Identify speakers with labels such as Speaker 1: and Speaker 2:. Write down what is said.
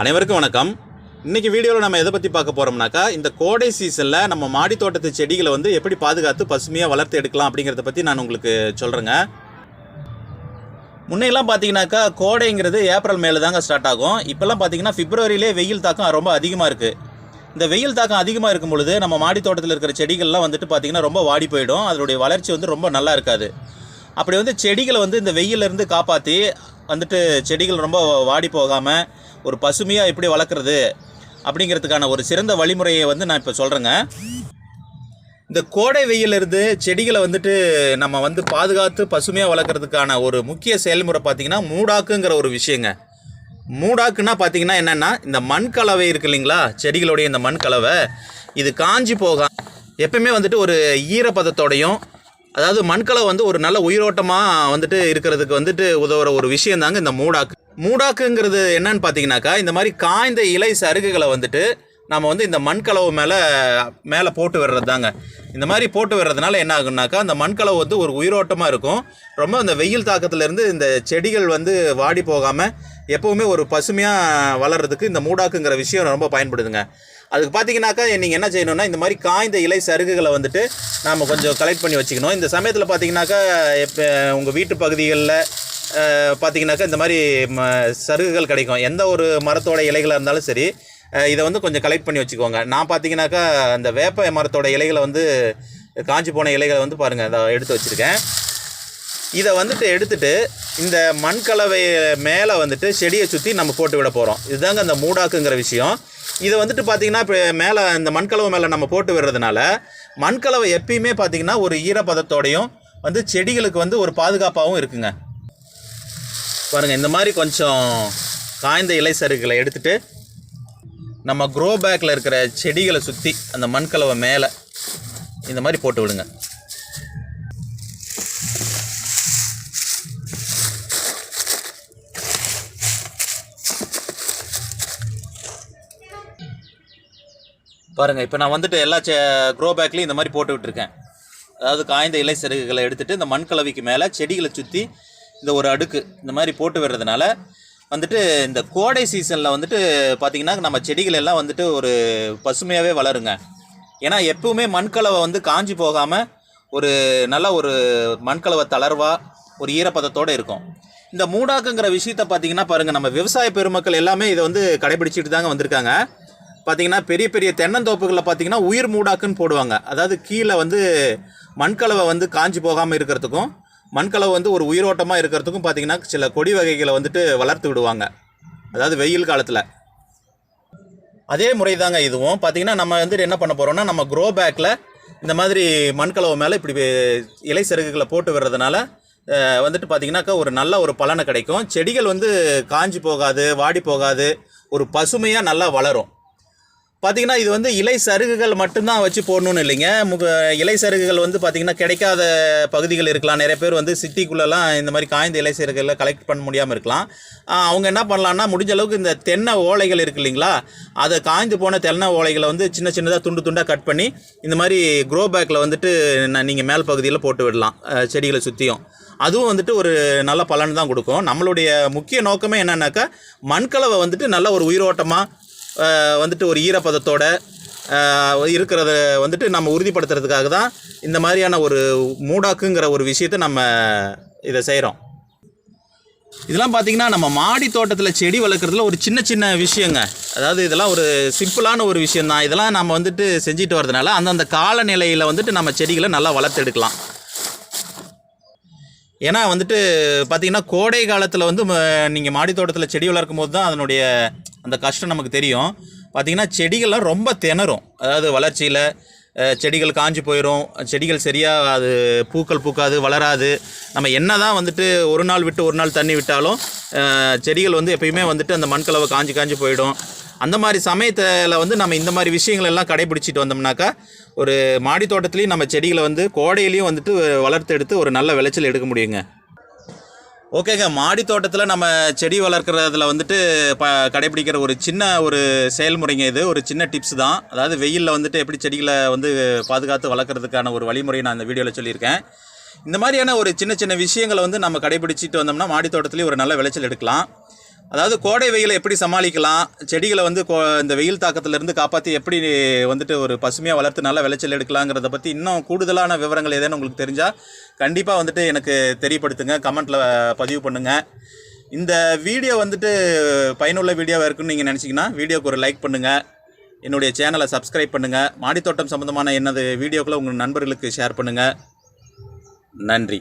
Speaker 1: அனைவருக்கும் வணக்கம். இன்னைக்கு வீடியோவில் நம்ம எதை பற்றி பார்க்க போகிறோம்னாக்கா இந்த கோடை சீசனில் நம்ம மாடி தோட்டத்து செடிகளை வந்து எப்படி பாதுகாத்து பசுமையாக வளர்த்து எடுக்கலாம் அப்படிங்கிறத பற்றி நான் உங்களுக்கு சொல்கிறேங்க முன்னையெல்லாம் பார்த்தீங்கன்னாக்கா கோடைங்கிறது ஏப்ரல் மேலே தாங்க ஸ்டார்ட் ஆகும். இப்போல்லாம் பார்த்தீங்கன்னா பிப்ரவரியிலே வெயில் தாக்கம் ரொம்ப அதிகமாக இருக்குது இந்த வெயில் தாக்கம் அதிகமாக இருக்கும் பொழுது நம்ம மாடி தோட்டத்தில் இருக்கிற செடிகள்லாம் வந்துட்டு பார்த்தீங்கன்னா ரொம்ப வாடி போயிடும். அதனுடைய வளர்ச்சி வந்து ரொம்ப நல்லா இருக்காது. அப்படி வந்து செடிகளை வந்து இந்த வெயிலிருந்து காப்பாற்றி வந்துட்டு செடிகள் ரொம்ப வாடி போகாமல் ஒரு பசுமையாக எப்படி வளர்க்குறது அப்படிங்கிறதுக்கான ஒரு சிறந்த வழிமுறையை வந்து நான் இப்போ சொல்கிறேங்க இந்த கோடை வெயிலிருந்து செடிகளை வந்துட்டு நம்ம வந்து பாதுகாத்து பசுமையாக வளர்க்குறதுக்கான ஒரு முக்கிய செயல்முறை பார்த்திங்கன்னா மூடாக்குங்கிற ஒரு விஷயங்க. மூடாக்குன்னா பார்த்தீங்கன்னா என்னென்னா இந்த மண் கலவை இருக்கு இல்லைங்களா? செடிகளுடைய இந்த மண் கலவை இது காஞ்சி போக எப்பயுமே வந்துட்டு ஒரு ஈரப்பதத்தோடையும் அதாவது மண்கலை வந்து ஒரு நல்ல உயிரோட்டமாக வந்துட்டு இருக்கிறதுக்கு வந்துட்டு உதவுற ஒரு விஷயம் தாங்க இந்த மூடாக்கு. மூடாக்குங்கிறது என்னன்னு பார்த்தீங்கன்னாக்கா இந்த மாதிரி காய்ந்த இலை சருகுகளை வந்துட்டு நம்ம வந்து இந்த மண்கலவு மேலே மேலே போட்டு விடுறது தாங்க. இந்த மாதிரி போட்டு விடுறதுனால என்ன ஆகுனாக்கா அந்த மண்கலவு வந்து ஒரு உயிரோட்டமாக இருக்கும். ரொம்ப அந்த வெயில் தாக்கத்துலேருந்து இந்த செடிகள் வந்து வாடி போகாமல் எப்போவுமே ஒரு பசுமையாக வளர்கிறதுக்கு இந்த மூடாக்குங்கிற விஷயம் ரொம்ப பயன்படுதுங்க. அதுக்கு பார்த்தீங்கன்னாக்கா நீங்கள் என்ன செய்யணும்னா இந்த மாதிரி காய்ந்த இலை சருகுகளை வந்துட்டு நாம் கொஞ்சம் கலெக்ட் பண்ணி வச்சுக்கணும். இந்த சமயத்தில் பார்த்தீங்கன்னாக்கா இப்போ உங்கள் வீட்டு பகுதிகளில் பார்த்தீங்கன்னாக்கா இந்த மாதிரி ம சருகுகள் கிடைக்கும். எந்த ஒரு மரத்தோட இலைகளாக இருந்தாலும் சரி இதை வந்து கொஞ்சம் கலெக்ட் பண்ணி வச்சுக்கோங்க. நான் பார்த்தீங்கன்னாக்கா அந்த வேப்ப மரத்தோட இலைகளை வந்து காஞ்சி போன இலைகளை வந்து பாருங்கள் அதை எடுத்து வச்சுருக்கேன். இதை வந்துட்டு எடுத்துட்டு இந்த மண்கலவை மேலே வந்துட்டு செடியை சுற்றி நம்ம போட்டு விட போகிறோம் இதுதாங்க அந்த மூடாக்குங்கிற விஷயம். இதை வந்துட்டு பார்த்தீங்கன்னா இப்போ மேலே இந்த மண்கலவை மேலே நம்ம போட்டு விடுறதுனால மண்கலவை எப்பயுமே பார்த்தீங்கன்னா ஒரு ஈரப்பதத்தோடையும் வந்து செடிகளுக்கு வந்து ஒரு பாதுகாப்பாகவும் இருக்குங்க. பாருங்கள் இந்த மாதிரி கொஞ்சம் காய்ந்த இலை சருகுகளை எடுத்துகிட்டு நம்ம க்ரோ பேக்கில் இருக்கிற செடிகளை சுற்றி அந்த மண்கலவை மேலே இந்த மாதிரி போட்டு விடுங்க. பாருங்கள் இப்போ நான் வந்துட்டு எல்லா சே க்ரோ பேக்லேயும் இந்த மாதிரி போட்டு விட்டுருக்கேன். அதாவது காய்ந்த இலை சிறகுகளை எடுத்துகிட்டு இந்த மண் கலவைக்கு மேலே செடிகளை சுற்றி இந்த ஒரு அடுக்கு இந்த மாதிரி போட்டு விடுறதுனால வந்துட்டு இந்த கோடை சீசனில் வந்துட்டு பார்த்திங்கன்னா நம்ம செடிகள் எல்லாம் வந்துட்டு ஒரு பசுமையாகவே வளருங்க. ஏன்னா எப்பவுமே மண்கலவை வந்து காஞ்சி போகாமல் ஒரு நல்ல ஒரு மண்கலவை தளர்வாக ஒரு ஈரப்பதத்தோடு இருக்கும். இந்த மூடாக்குங்கிற விஷயத்த பார்த்தீங்கன்னா பாருங்கள் நம்ம விவசாய பெருமக்கள் எல்லாமே இதை வந்து கடைபிடிச்சிட்டு தாங்க வந்திருக்காங்க. பார்த்தீங்கன்னா பெரிய பெரிய தென்னந்தோப்புகளில் பார்த்தீங்கன்னா உயிர் மூடாக்குன்னு போடுவாங்க. அதாவது கீழே வந்து மண்கலவை வந்து காஞ்சி போகாமல் இருக்கிறதுக்கும் மண்கலவை வந்து ஒரு உயிரோட்டமாக இருக்கிறதுக்கும் பார்த்தீங்கன்னா சில கொடி வகைகளை வந்துட்டு வளர்த்து விடுவாங்க. அதாவது வெயில் காலத்தில். அதே முறை தாங்க இதுவும். பார்த்தீங்கன்னா நம்ம வந்துட்டு என்ன பண்ண போகிறோம்னா நம்ம க்ரோ பேக்கில் இந்த மாதிரி மண்கலவை மேலே இப்படி இலை சருகுகளை போட்டு விடுறதுனால வந்துட்டு பார்த்தீங்கன்னாக்கா ஒரு நல்ல ஒரு பலனை கிடைக்கும். செடிகள் வந்து காஞ்சி போகாது வாடி போகாது ஒரு பசுமையாக நல்லா வளரும். பார்த்திங்கன்னா இது வந்து இலை சருகுகள் மட்டும்தான் வச்சு போடணும்னு இல்லைங்க. முக இலை சருகுகள் வந்து பார்த்திங்கன்னா கிடைக்காத பகுதிகள் இருக்கலாம். நிறைய பேர் வந்து சிட்டிக்குள்ளெல்லாம் இந்த மாதிரி காய்ந்த இலை சருகுகளை கலெக்ட் பண்ண முடியாமல் இருக்கலாம். அவங்க என்ன பண்ணலான்னா முடிஞ்ச அளவுக்கு இந்த தென்னை ஓலைகள் இருக்கு இல்லைங்களா? அதை காய்ந்து போன தென்னை ஓலைகளை வந்து சின்ன சின்னதாக துண்டு துண்டாக கட் பண்ணி இந்த மாதிரி க்ரோ பேக்கில் வந்துட்டு நீங்கள் மேல் பகுதியில் போட்டு விடலாம் செடிகளை சுற்றியும் அதுவும் வந்துட்டு ஒரு நல்ல பலன் தான் கொடுக்கும். நம்மளுடைய முக்கிய நோக்கமே என்னன்னாக்கா மண்கலவை வந்துட்டு நல்ல ஒரு உயிரோட்டமாக வந்துட்டு ஒரு ஈரப்பதத்தோட இருக்கிறத வந்துட்டு நம்ம உறுதிப்படுத்துறதுக்காக தான் இந்த மாதிரியான ஒரு மூடாக்குங்கிற ஒரு விஷயத்தை நம்ம இதை செய்கிறோம் இதெல்லாம் பார்த்திங்கன்னா நம்ம மாடி தோட்டத்தில் செடி வளர்க்குறதுல ஒரு சின்ன சின்ன விஷயங்க. அதாவது இதெல்லாம் ஒரு சிம்பிளான ஒரு விஷயந்தான் இதெல்லாம் நம்ம வந்துட்டு செஞ்சுட்டு வரதுனால அந்தந்த காலநிலையில் வந்துட்டு நம்ம செடிகளை நல்லா வளர்த்தெடுக்கலாம். ஏன்னா வந்துட்டு பார்த்தீங்கன்னா கோடை காலத்தில் வந்து நீங்கள் மாடி தோட்டத்தில் செடி வளர்க்கும் போது தான் அதனுடைய அந்த கஷ்டம் நமக்கு தெரியும். பார்த்திங்கன்னா செடிகள்லாம் ரொம்ப திணறும். அதாவது வளர்ச்சியில் செடிகள் காஞ்சி போயிடும் செடிகள் சரியாக அது பூக்கள் பூக்காது வளராது. நம்ம என்ன தான் வந்துட்டு ஒரு நாள் விட்டு ஒரு நாள் தண்ணி விட்டாலும் செடிகள் வந்து எப்பயுமே வந்துட்டு அந்த மண்கலவை காஞ்சி காஞ்சி போயிடும். அந்த மாதிரி சமயத்தில் வந்து நம்ம இந்த மாதிரி விஷயங்கள் எல்லாம் கடைபிடிச்சிட்டு வந்தோம்னாக்கா ஒரு மாடி தோட்டத்துலேயும் நம்ம செடிகளை வந்து கோடையிலையும் வந்துட்டு வளர்த்து எடுத்து ஒரு நல்ல விளைச்சல் எடுக்க முடியுங்க. ஓகேங்க. மாடி தோட்டத்தில் நம்ம செடி வளர்க்குறதுல வந்துட்டு ப கடைபிடிக்கிற ஒரு சின்ன ஒரு செயல்முறைங்க இது. ஒரு சின்ன டிப்ஸ் தான். அதாவது வெயிலில் வந்துட்டு எப்படி செடிகளை வந்து பாதுகாத்து வளர்க்குறதுக்கான ஒரு வழிமுறையை நான் இந்த வீடியோவில் சொல்லியிருக்கேன். இந்த மாதிரியான ஒரு சின்ன சின்ன விஷயங்களை வந்து நம்ம கடைபிடிச்சிட்டு வந்தோம்னா மாடி தோட்டத்துலேயும் ஒரு நல்ல விளைச்சல் எடுக்கலாம். அதாவது கோடை வெயிலை எப்படி சமாளிக்கலாம்? செடிகளை வந்து கோ இந்த வெயில் தாக்கத்திலிருந்து காப்பாற்றி எப்படி வந்துட்டு ஒரு பசுமையாக வளர்த்து நல்லா விளைச்சல் எடுக்கலாங்கிறத பற்றி இன்னும் கூடுதலான விவரங்கள் ஏதேனும் உங்களுக்கு தெரிஞ்சால் கண்டிப்பாக வந்துட்டு எனக்கு தெரியப்படுத்துங்க. கமெண்ட்டில் பதிவு பண்ணுங்கள் இந்த வீடியோ வந்துட்டு பயனுள்ள வீடியோவாக இருக்குன்னு நீங்கள் நினச்சிங்கன்னா வீடியோக்கு ஒரு லைக் பண்ணுங்கள் என்னுடைய சேனலை சப்ஸ்கிரைப் பண்ணுங்கள் மாடித்தோட்டம் சம்மந்தமான என்னது வீடியோக்களை உங்கள் நண்பர்களுக்கு ஷேர் பண்ணுங்கள் நன்றி.